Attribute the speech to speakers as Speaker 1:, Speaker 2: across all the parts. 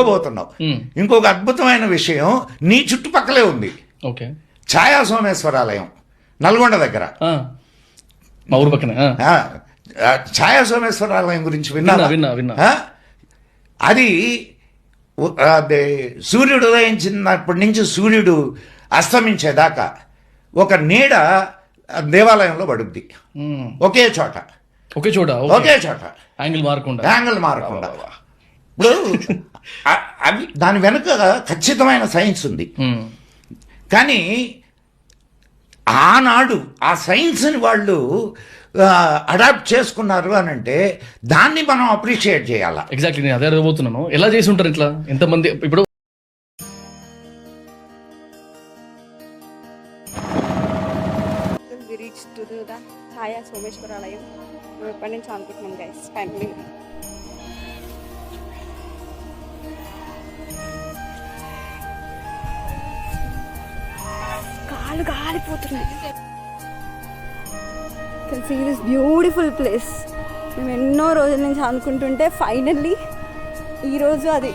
Speaker 1: పోతున్నావు ఇంకొక అద్భుతమైన విషయం నీ చుట్టుపక్కలే ఉంది.
Speaker 2: ఓకే.
Speaker 1: ఛాయా సోమేశ్వరాలయం నల్గొండ దగ్గర.
Speaker 2: ఆ. మా ఊరు పక్కనే ఆ.
Speaker 1: ఆ, ఆ, ఛాయా సోమేశ్వరాలయం గురించి విన్నా
Speaker 2: విన్నా.
Speaker 1: అది సూర్యుడు ఉదయించినప్పటి నుంచి సూర్యుడు అస్తమించేదాకా ఒక నీడ దేవాలయంలో పడుద్ది. ఒకే చోట.
Speaker 2: ఒకే చోట
Speaker 1: ఒకే చోట.
Speaker 2: యాంగిల్ మారకుండా.
Speaker 1: యాంగిల్ మారకుండా. ఇప్పుడు అవి దాని వెనుక ఖచ్చితమైన సైన్స్ ఉంది. కానీ ఆనాడు ఆ సైన్స్ని వాళ్ళు అడాప్ట్ చేసుకున్నారు అని అంటే దాన్ని మనం అప్రిషియేట్ చేయాలా?
Speaker 2: ఎగ్జాక్ట్లీ నేను అదే అడగబోతున్నాను. ఎలా చేసి ఉంటారు ఇట్లా? ఎంతమంది ఇప్పుడు
Speaker 3: we reached to the, the ఛాయా సోమేశ్వరాలయం మేము ఎప్పటి నుంచి అనుకుంటున్నాం గైస్ ఫ్యామిలీ కాలు కాలిపోతున్నాయి. సీ దిస్ బ్యూటిఫుల్ ప్లేస్ మేము ఎన్నో రోజుల నుంచి అనుకుంటుంటే ఫైనల్లీ ఈరోజు అది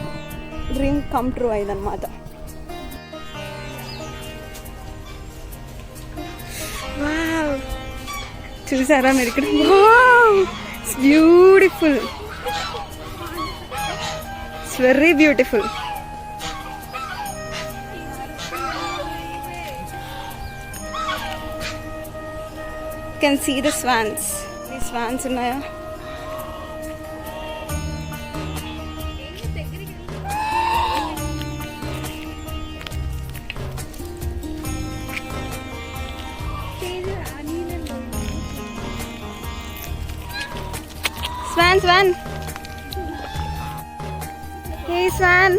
Speaker 3: డ్రీమ్ కమ్ ట్రూ అయిందనమాట వావ్ చూసారా మీరు ఇక్కడ? Beautiful it's very beautiful can see the swans ఈ స్వాన్స్ ఉన్నాయా స్వాన్ స్వాన్ హే స్వాన్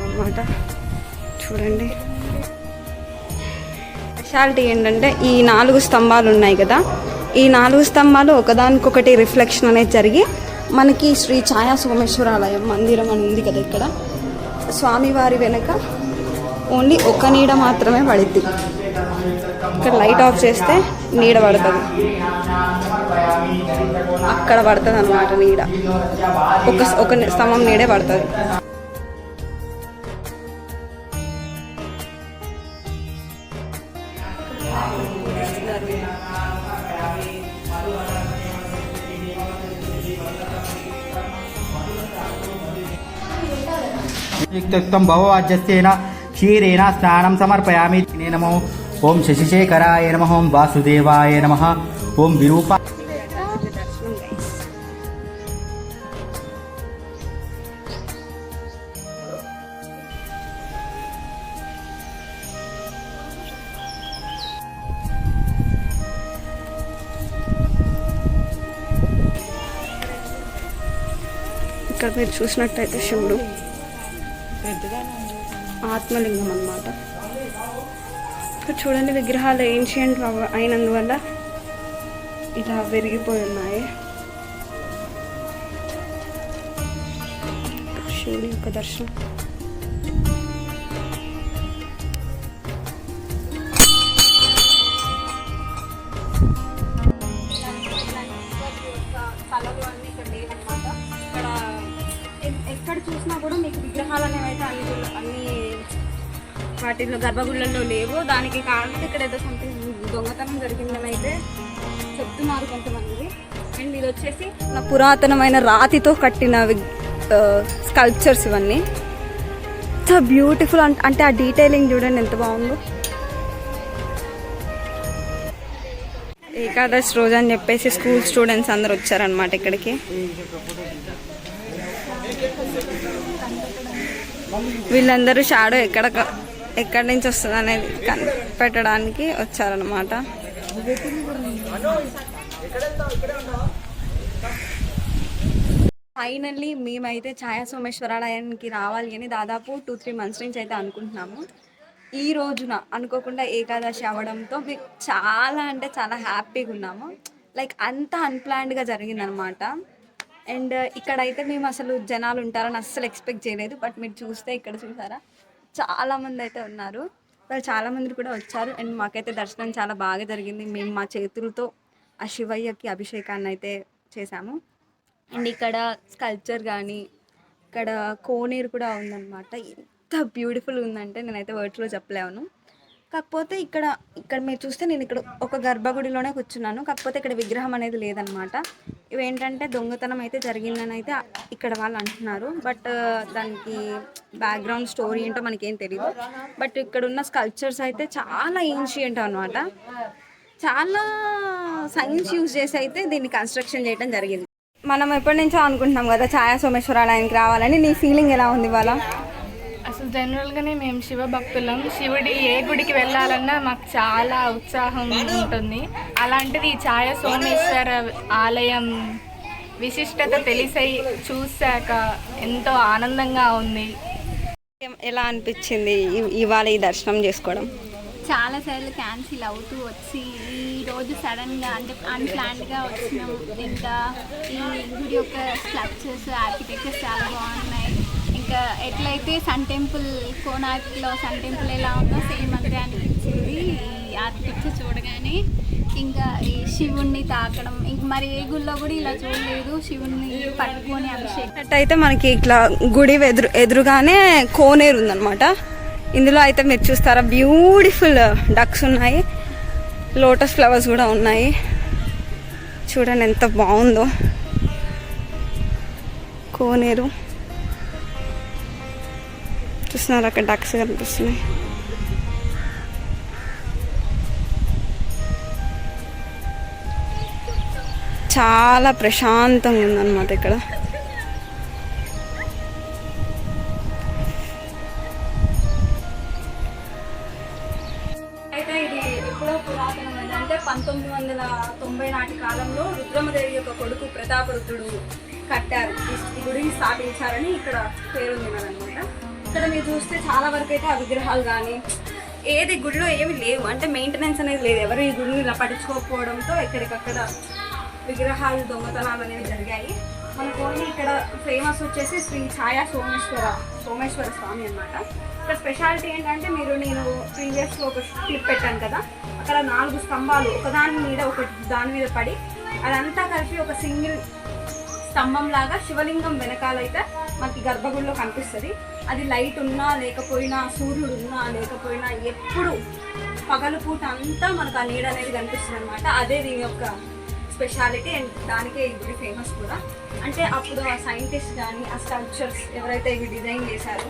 Speaker 3: అనమాట చూడండి. స్పెషాలిటీ ఏంటంటే ఈ నాలుగు స్తంభాలు ఉన్నాయి కదా. ఈ నాలుగు స్తంభాలు ఒకదానికొకటి రిఫ్లెక్షన్ అనేది జరిగి మనకి శ్రీ ఛాయా సోమేశ్వరాలయం మందిరం అని ఉంది కదా ఇక్కడ. స్వామివారి వెనక ఓన్లీ ఒక నీడ మాత్రమే పడుద్ది ఇక్కడ లైట్ ఆఫ్ చేస్తే నీడ పడుతుంది. అక్కడ పడుతుంది అనమాట నీడ. ఒక ఒక స్తంభం నీడే పడుతుంది.
Speaker 4: ఇస్తారు యుక్తం భవవాజ్యస్యేన క్షీరేణ స్నానం సమర్పయామి. నమో. ఓం శశిశేఖరాయ నమ. ఓం వాసుదేవాయ నమ. ఓం విరూప
Speaker 3: ఇక్కడ మీరు చూసినట్టయితే శివుడు ఆత్మలింగం అన్నమాట. ఇక్కడ చూడండి విగ్రహాలు ఏన్షియంట్ అయినందువల్ల ఇలా విరిగిపోయి ఉన్నాయి శివుడి యొక్క దర్శనం. చూసినా కూడా మీకు విగ్రహాలు అనేవి అయితే అన్ని అన్ని వాటిలో గర్భగుళ్ళల్లో లేవు. దానికి కారణం ఇక్కడ ఏదో సంథింగ్ దొంగతనం జరిగిందని అయితే చెప్తున్నారు కొంతమంది. అండ్ ఇది వచ్చేసి నా పురాతనమైన రాతితో కట్టిన స్కల్ప్చర్స్ ఇవన్నీ. ఎంత బ్యూటిఫుల్ అంటే ఆ డీటెయిలింగ్ చూడండి ఎంత బాగుందో. ఏకాదశి రోజు అని చెప్పేసి స్కూల్ స్టూడెంట్స్ అందరు వచ్చారనమాట ఇక్కడికి. వీళ్ళందరూ షాడో ఎక్కడ ఎక్కడి నుంచి వస్తుంది అనేది కనిపెట్టడానికి వచ్చారనమాట ఫైనల్లీ మేమైతే ఛాయా సోమేశ్వరాలయానికి రావాలి అని దాదాపు టూ త్రీ మంత్స్ నుంచి అయితే అనుకుంటున్నాము. ఈ రోజున అనుకోకుండా ఏకాదశి అవ్వడంతో మేము చాలా అంటే చాలా హ్యాపీగా ఉన్నాము. లైక్ అంత అన్ప్లాన్డ్గా జరిగిందనమాట అండ్ ఇక్కడైతే మేము అసలు జనాలు ఉంటారని అస్సలు ఎక్స్పెక్ట్ చేయలేదు బట్ మీరు చూస్తే ఇక్కడ చూసారా? చాలామంది అయితే ఉన్నారు. వాళ్ళు చాలామంది కూడా వచ్చారు. అండ్ మాకైతే దర్శనం చాలా బాగా జరిగింది. మేము మా చేతులతో ఆ శివయ్యకి అభిషేకాన్ని అయితే చేశాము. అండ్ ఇక్కడ స్కల్ప్చర్ కానీ ఇక్కడ కోనేరు కూడా ఉందన్నమాట. ఎంత బ్యూటిఫుల్ ఉందంటే నేనైతే వర్డ్స్లో చెప్పలేను. కాకపోతే ఇక్కడ ఇక్కడ మీరు చూస్తే నేను ఇక్కడ ఒక గర్భగుడిలోనే కూర్చున్నాను. కాకపోతే ఇక్కడ విగ్రహం అనేది లేదనమాట ఇవేంటంటే దొంగతనం అయితే జరిగిందని అయితే ఇక్కడ వాళ్ళు అంటున్నారు. బట్ దానికి బ్యాక్గ్రౌండ్ స్టోరీ ఏంటో మనకేం తెలియదు బట్ ఇక్కడ ఉన్న స్కల్ప్చర్స్ అయితే చాలా ఏన్షియంట్ అనమాట చాలా సైన్స్ యూజ్ చేసి అయితే దీన్ని కన్స్ట్రక్షన్ చేయడం జరిగింది. మనం ఎప్పటి నుంచో అనుకుంటున్నాం కదా ఛాయా సోమేశ్వరాలయానికి రావాలని. నీ ఫీలింగ్ ఎలా ఉంది
Speaker 5: వాళ్ళ జనరల్గానే మేము శివ భక్తులం. శివుడి ఏ గుడికి వెళ్ళాలన్నా మాకు చాలా ఉత్సాహం ఉంటుంది. అలాంటిది ఈ ఛాయ సోమేశ్వర ఆలయం విశిష్టత తెలిసై చూశాక ఎంతో ఆనందంగా ఉంది.
Speaker 3: ఎలా అనిపించింది ఇవాళ ఈ దర్శనం చేసుకోవడం?
Speaker 6: చాలాసార్లు క్యాన్సిల్ అవుతూ వచ్చి ఈ రోజు సడన్గా అంటే అన్ప్లాన్డ్గా వచ్చినాం. ఇంకా ఈ గుడి యొక్క స్ట్రక్చర్స్ ఆర్కిటెక్చర్స్ చాలా బాగున్నాయి. ఇంకా ఎట్లయితే సన్ టెంపుల్ కోనార్క్లో సన్ టెంపుల్ ఎలా ఉందో సేమ్ అంతే అనిపించింది. ఈ పిక్చర్ చూడగానే ఇంకా ఈ శివుణ్ణి తాకడం ఇంక మరి ఏ గుళ్ళో కూడా ఇలా చూడలేదు. శివుణ్ణి పట్టుకొని అభిషేకం.
Speaker 3: అయితే మనకి ఇట్లా గుడి ఎదురు ఎదురుగానే కోనేరు ఉందన్నమాట. ఇందులో అయితే మీరు చూస్తారా బ్యూటిఫుల్ డక్స్ ఉన్నాయి. లోటస్ ఫ్లవర్స్ కూడా ఉన్నాయి. చూడండి ఎంత బాగుందో. కోనేరు. చూస్తున్నారు అక్కడ డక్స్ కనిపిస్తున్నాయి. చాలా ప్రశాంతంగా ఉందన్నమాట ఇక్కడ. అయితే ఇది ఎప్పుడో అంటే పంతొమ్మిది వందల తొంభై నాటి కాలంలో రుద్రమదేవి యొక్క కొడుకు ప్రతాపరుద్రుడు కట్టారు. ఈ ఈ గుడిని స్థాపించారని ఇక్కడ పేరుంది అనమాట ఇక్కడ మీరు చూస్తే చాలా వరకు అయితే ఆ విగ్రహాలు కానీ ఏది గుడిలో ఏమి లేవు. అంటే మెయింటెనెన్స్ అనేది లేదు. ఎవరు ఈ గుడిని ఇలా పట్టించుకోకపోవడంతో ఎక్కడికక్కడ విగ్రహాలు దొంగతనాలు అనేవి జరిగాయి. మనకు ఓన్లీ ఇక్కడ ఫేమస్ వచ్చేసి శ్రీ ఛాయా సోమేశ్వర సోమేశ్వర స్వామి అన్నమాట. ఇక్కడ స్పెషాలిటీ ఏంటంటే మీరు నేను ప్రీవియస్లో ఒక క్లిప్ పెట్టాను కదా అక్కడ నాలుగు స్తంభాలు ఒకదాని మీద ఒక దాని మీద పడి అదంతా కలిపి ఒక సింగిల్ స్తంభం లాగా శివలింగం వెనకాలైతే మనకి గర్భగుడిలో కనిపిస్తుంది. అది లైట్ ఉన్నా లేకపోయినా సూర్యుడు ఉన్నా లేకపోయినా ఎప్పుడు పగలు పూట అంతా మనకు ఆ నీడ అనేది కనిపిస్తుంది అనమాట అదే దీని యొక్క స్పెషాలిటీ అండ్ దానికే ఈ గుడి ఫేమస్ కూడా. అంటే అప్పుడు ఆ సైంటిస్ట్ కానీ ఆ స్కల్ప్చర్స్ ఎవరైతే ఇవి డిజైన్ చేశారో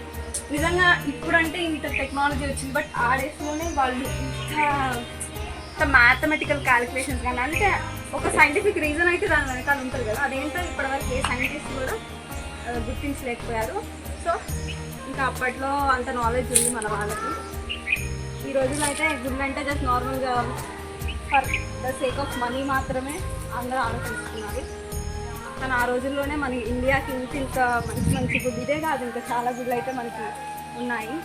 Speaker 3: నిజంగా ఇప్పుడంటే ఇంత టెక్నాలజీ వచ్చింది బట్ ఆ డేస్లోనే వాళ్ళు ఇంత మ్యాథమెటికల్ క్యాలిక్యులేషన్స్ కానీ అంటే ఒక సైంటిఫిక్ రీజన్ అయితే దాని వెనకాల ఉంటుంది కదా. అదేంటో ఇప్పటివరకు ఏ సైంటిస్ట్ కూడా గుర్తించలేకపోయారు సో ఇంకా అప్పట్లో అంత నాలెడ్జ్ ఉంది మన వాళ్ళకి. ఈ రోజుల్లో అయితే గుళ్ళు అంటే జస్ట్ నార్మల్గా for the sake of money మాత్రమే అందరూ ఆలోచిస్తున్నారు. కానీ ఆ రోజుల్లోనే మన ఇండియాకి ఇంత ఇంత మంచి మంచి గుడ్ ఇదే కాదు ఇంకా చాలా గుళ్ళు అయితే మనకి ఉన్నాయి.